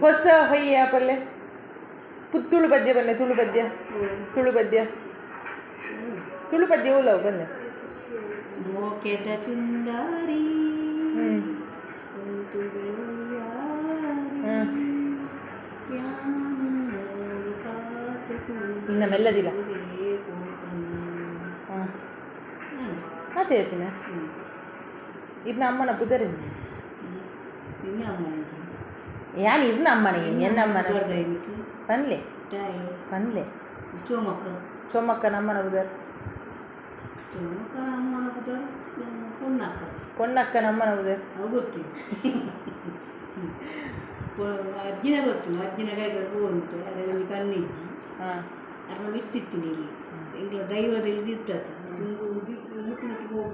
ಹೊಸ ಹೊಯ್ಯ ಪಲ್ಲೆ ಪು- ತುಳು ಪದ್ಯ ಬಲ್ಲೆ ತುಳು ಪದ್ಯ ತುಳು ಪದ್ಯ ತುಳು ಪದ್ಯ ಉಲ್ಲವು ಬಲ್ಲೆ ಮೋಕೆದ ಸುಂದರಿ ಹ್ಮ್ ಕುಂತುಗೆ ಹ್ಮ್. ಯಾನೋಡು ಕಾತು ಇನ್ನ ಮೆಲ್ಲದಿಲ್ಲ ಕುಂತುಗೆ ಕೂತನು. ಹಾಂ ಹ್ಮ್. ಅದೇ ಹೇಳ್ತೀನಿ ഇരുന്ന് അമ്മണ പുതറി ഞാൻ ഇരുന്ന് അമ്മണ എന്നെ അമ്മണ പണില്ലേ പണില്ലേ ചുമക്ക ചുമക്ക നമ്മണ പുതർ കൊണ്ണക്ക നമ്മണ പുതർ ಅಜ್ಜಿನ ಗೊತ್ತು ಅಜ್ಜಿನ ಕೈಗಳು ಹೋಗಿತ್ತು ಅದರಲ್ಲಿ ಕಣ್ಣಿಜ್ಜಿ ಅದನ್ನು ಬಿತ್ತಿತ್ತು ನೀರು ಎಂಗ್ಲ ದೈವದಲ್ಲಿ ಇರ್ತದೆ